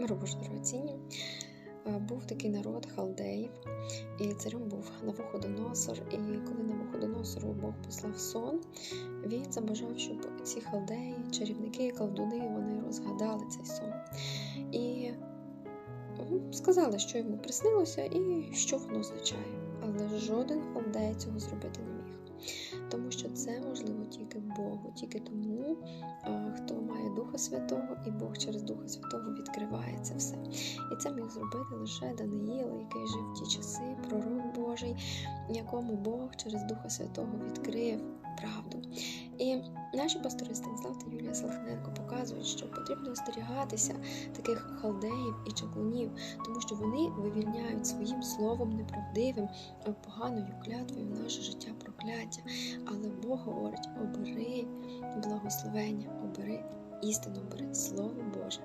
Миру Боже дорогоцінні. Е, Був такий народ халдеїв, і царем був Навуходоносор. І коли Навуходоносору Бог послав сон, він забажав, щоб ці халдеї, чарівники, колдуни, вони розгадали цей сон. І сказали, що йому приснилося і що воно означає. Але жоден халдей цього зробити не міг. Тому що це можливо тільки Богу, тільки тому, е, хто має Духа Святого, і Бог через Духа Святого відкриває це все. І це міг зробити лише Даниїл, який жив в ті часи, пророк Божий, якому Бог через Духа Святого відкрив правду. І наші пастори Станіслав та Юлія Салхненко показують, що потрібно остерігатися таких халдеїв і чаклунів, тому що вони вивільняють своїм словом неправдивим, е, поганою клятвою наше життя прокляття. Але Бог говорить: обери благословення, обери істину, обери Слово Боже.